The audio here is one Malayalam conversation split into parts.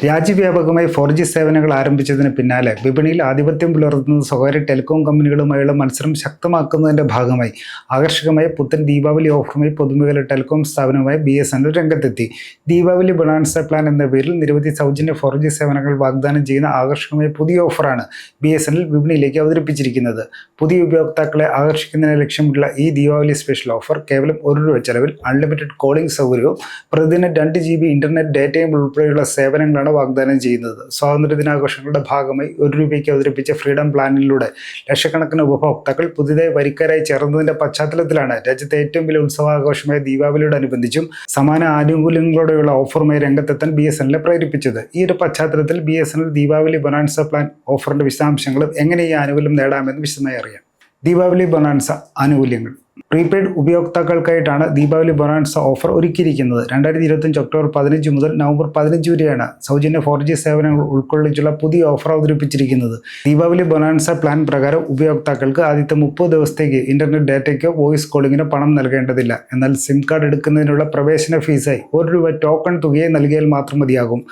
രാജ്യവ്യാപകമായി ഫോർ ജി സേവനങ്ങൾ ആരംഭിച്ചതിന് പിന്നാലെ വിപണിയിൽ ആധിപത്യം പുലർത്തുന്ന സ്വകാര്യ ടെലികോം കമ്പനികളുമായുള്ള മത്സരം ശക്തമാക്കുന്നതിന്റെ ഭാഗമായി. ആകർഷകമായ പുത്തൻ ദീപാവലി ഓഫറുമായി പൊതുമേഖല ടെലികോം സ്ഥാപനമായ ബി എസ് എൻ എൽ രംഗത്തെത്തി. ദീപാവലി ബൊണാൻസ പ്ലാൻ എന്ന പേരിൽ നിരവധി സൗജന്യ ഫോർ ജി സേവനങ്ങൾ വാഗ്ദാനം ചെയ്യുന്ന ആകർഷകമായ പുതിയ ഓഫറാണ് ബി എസ് എൻ എൽ വിപണിയിലേക്ക് അവതരിപ്പിച്ചിരിക്കുന്നത്. പുതിയ ഉപയോക്താക്കളെ ആകർഷിക്കുന്നതിന് ലക്ഷ്യമുള്ള ഈ ദീപാവലി സ്പെഷ്യൽ ഓഫർ കേവലം ഒരു രൂപ ചെലവിൽ അൺലിമിറ്റഡ് കോളിംഗ് സൗകര്യവും പ്രതിദിന രണ്ട് ജി ബി ഇന്റർനെറ്റ് ഡേറ്റയും ഉൾപ്പെടെയുള്ള സേവനങ്ങളാണ് വാഗ്ദാനം ചെയ്യുന്നത്. സ്വാതന്ത്ര്യ ദിനാഘോഷങ്ങളുടെ ഭാഗമായി ഒരു രൂപയ്ക്ക് അവതരിപ്പിച്ച ഫ്രീഡം പ്ലാനിലൂടെ ലക്ഷക്കണക്കിന് ഉപഭോക്താക്കൾ പുതിയതായി വരിക്കാരായി ചേർന്നതിന്റെ പശ്ചാത്തലത്തിലാണ് രാജ്യത്തെ ഏറ്റവും വലിയ ഉത്സവാഘോഷമായ ദീപാവലിയോടനുബന്ധിച്ചും സമാന ആനുകൂല്യങ്ങളോടെയുള്ള ഓഫറുമായി രംഗത്തെത്താൻ ബി എസ് എല്ലിനെ പ്രേരിപ്പിച്ചത്. ഈ ഒരു പശ്ചാത്തലത്തിൽ B S N L Deepavali bonanza plan ഓഫറിന്റെ വിശദാംശങ്ങളും എങ്ങനെ ഈ ആനുകൂല്യം നേടാമെന്ന് വിശദമായി അറിയാം. ദീപാവലി ബൊനാൻസ ആനുകൂല്യങ്ങൾ. പ്രീപെയ്ഡ് ഉപയോക്താക്കൾക്കായിട്ടാണ് ദീപാവലി ബൊറാൻസ ഓഫർ ഒരുക്കിയിരിക്കുന്നത്. രണ്ടായിരത്തി ഇരുപത്തഞ്ച് ഒക്ടോബർ പതിനഞ്ച് മുതൽ നവംബർ പതിനഞ്ച് വരെയാണ് സൗജന്യ ഫോർ ജി സേവനങ്ങൾ ഉൾക്കൊള്ളിച്ചുള്ള പുതിയ ഓഫർ അവതരിപ്പിച്ചിരിക്കുന്നത്. ദീപാവലി ബൊറാൻസ പ്ലാൻ പ്രകാരം ഉപയോക്താക്കൾക്ക് ആദ്യത്തെ മുപ്പത് ദിവസത്തേക്ക് ഇന്റർനെറ്റ് ഡാറ്റയ്ക്കോ വോയിസ് കോളിങ്ങിനോ പണം നൽകേണ്ടതില്ല. എന്നാൽ സിം കാർഡ് എടുക്കുന്നതിനുള്ള പ്രവേശന ഫീസായി ഒരു രൂപ ടോക്കൺ തുകയെ നൽകിയാൽ മാത്രം മതിയാകും.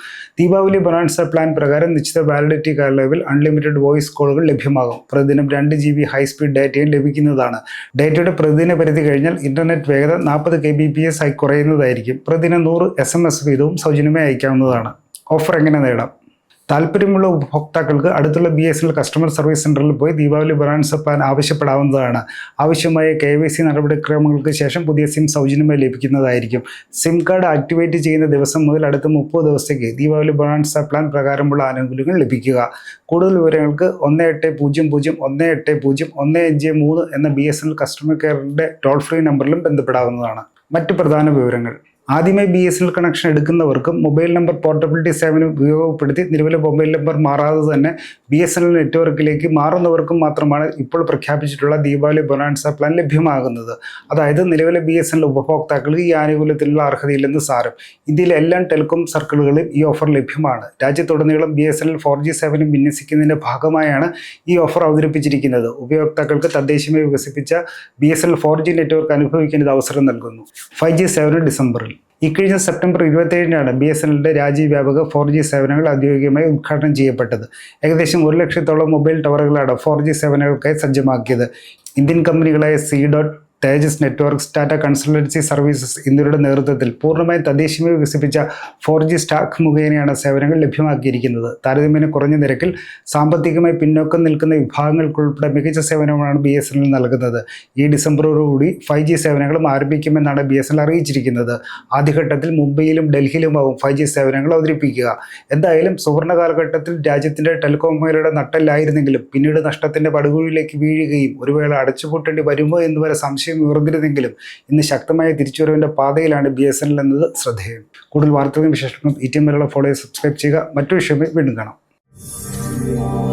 ദീപാവലി ബൊറാൻസ പ്ലാൻ പ്രകാരം നിശ്ചിത വാലിഡിറ്റി കാലയളവിൽ അൺലിമിറ്റഡ് വോയിസ് കോളുകൾ ലഭ്യമാകും. പ്രതിദിനം രണ്ട് ജി ബി ഹൈസ്പീഡ് ഡാറ്റയും ലഭിക്കുന്നതാണ്. ഡാറ്റയുടെ പ്രതിദിന പരിധി കഴിഞ്ഞാൽ ഇന്റർനെറ്റ് വേഗത നാൽപ്പത് കെ ബി പി എസ് ആയി കുറയുന്നതായിരിക്കും. പ്രതിദിനം നൂറ് എസ് എം എസ് വീതവും സൗജന്യമായി അയക്കാവുന്നതാണ്. ഓഫർ എങ്ങനെ നേടാം? താല്പര്യമുള്ള ഉപഭോക്താക്കൾക്ക് അടുത്തുള്ള B S L customer service സെന്ററിൽ പോയി ദീപാവലി ബ്രാൻഡ്സ് പ്ലാൻ ആവശ്യപ്പെടാവുന്നതാണ്. ആവശ്യമായ കെ വൈ സി നടപടിക്രമങ്ങൾക്ക് ശേഷം പുതിയ സിം സൗജന്യമായി ലഭിക്കുന്നതായിരിക്കും. സിം കാർഡ് ആക്ടിവേറ്റ് ചെയ്യുന്ന ദിവസം മുതൽ അടുത്ത മുപ്പത് ദിവസത്തേക്ക് ദീപാവലി ബ്രാൻഡ്സ് പ്ലാൻ പ്രകാരമുള്ള ആനുകൂല്യങ്ങൾ ലഭിക്കുക. കൂടുതൽ വിവരങ്ങൾക്ക് ഒന്ന് എട്ട് പൂജ്യം പൂജ്യം ഒന്ന് എട്ട് പൂജ്യം ഒന്ന് അഞ്ച് മൂന്ന് എന്ന ബി എസ് എൽ കസ്റ്റമർ കെയറിന്റെ ടോൾ ഫ്രീ നമ്പറിലും ബന്ധപ്പെടാവുന്നതാണ്. മറ്റ് പ്രധാന വിവരങ്ങൾ. ആദ്യമായി ബി എസ് എൽ കണക്ഷൻ എടുക്കുന്നവർക്കും മൊബൈൽ നമ്പർ പോർട്ടബിലിറ്റി സേവനം ഉപയോഗപ്പെടുത്തി നിലവിലെ മൊബൈൽ നമ്പർ മാറാതെ തന്നെ ബി എസ് എൻ എൽ നെറ്റ്വർക്കിലേക്ക് മാറുന്നവർക്കും മാത്രമാണ് ഇപ്പോൾ പ്രഖ്യാപിച്ചിട്ടുള്ള ദീപാവലി ബൊനാൻസ പ്ലാൻ ലഭ്യമാകുന്നത്. അതായത് നിലവിലെ ബി എസ് എൻ എൽ ഉപഭോക്താക്കൾക്ക് ഈ ആനുകൂല്യത്തിനുള്ള അർഹതയില്ലെന്ന് സാരം. ഇന്ത്യയിലെ എല്ലാ ടെലികോം സർക്കിളുകളിലും ഈ ഓഫർ ലഭ്യമാണ്. രാജ്യത്തുടനീളം B S N L four G സേവനം വിന്യസിക്കുന്നതിന്റെ ഭാഗമായാണ് ഈ ഓഫർ അവതരിപ്പിച്ചിരിക്കുന്നത്. ഉപയോക്താക്കൾക്ക് തദ്ദേശീയമായി വികസിപ്പിച്ച B S N L four G network അനുഭവിക്കേണ്ട അവസരം നൽകുന്നു. ഫൈവ് ജി സേവനം ഡിസംബറിൽ. ഇക്കഴിഞ്ഞ സെപ്റ്റംബർ ഇരുപത്തേഴിനാണ് ബി എസ് എൻ രാജ്യവ്യാപക ഫോർ ജി സേവനങ്ങൾ ഔദ്യോഗികമായി ഉദ്ഘാടനം ചെയ്യപ്പെട്ടത്. ഏകദേശം ഒരു ലക്ഷത്തോളം മൊബൈൽ ടവറുകളാണ് ഫോർ ജി സേവനങ്ങൾക്കായി സജ്ജമാക്കിയത്. Indian കമ്പനികളായ C DOT Tejas network Tata consultancy services എന്നിവരുടെ നേതൃത്വത്തിൽ പൂർണമായും തദ്ദേശീയമായി വികസിപ്പിച്ച ഫോർ ജി സ്റ്റാക്ക് മുഖേനയാണ് സേവനങ്ങൾ ലഭ്യമാക്കിയിരിക്കുന്നത്. താരതമ്യേന കുറഞ്ഞ നിരക്കിൽ സാമ്പത്തികമായി പിന്നോക്കം നിൽക്കുന്ന വിഭാഗങ്ങൾക്കുൾപ്പെടെ മികച്ച സേവനമാണ് ബി എസ് എൻ എൽ നൽകുന്നത്. ഈ ഡിസംബറോടുകൂടി ഫൈവ് ജി സേവനങ്ങളും ആരംഭിക്കുമെന്നാണ് ബി എസ് എൻ എൽ അറിയിച്ചിരിക്കുന്നത്. ആദ്യഘട്ടത്തിൽ മുംബൈയിലും ഡൽഹിയിലുമാവും ഫൈവ് ജി സേവനങ്ങൾ അവതരിപ്പിക്കുക. എന്തായാലും സുവർണ കാലഘട്ടത്തിൽ രാജ്യത്തിന്റെ ടെലികോം മേഖലയുടെ നട്ടല്ലായിരുന്നെങ്കിലും പിന്നീട് നഷ്ടത്തിന്റെ പടുകുഴിയിലേക്ക് വീഴുകയും ഒരുവേള അടച്ചുപൂട്ടേണ്ടി വരുമോ എന്ന് വരെ സംശയം ഉയർന്നിരുന്നെങ്കിലും ഇന്ന് ശക്തമായ തിരിച്ചുവരവിന്റെ പാതയിലാണ് ബി എസ് എൻ എൽ എന്നത് ശ്രദ്ധേയം. കൂടുതൽ വാർത്തകളും വിശേഷങ്ങളും ഈ ടി എം വരെയുള്ള ഫോളോ സബ്സ്ക്രൈബ് ചെയ്യുക. മറ്റു വിഷയമായി വീണ്ടും കാണാം.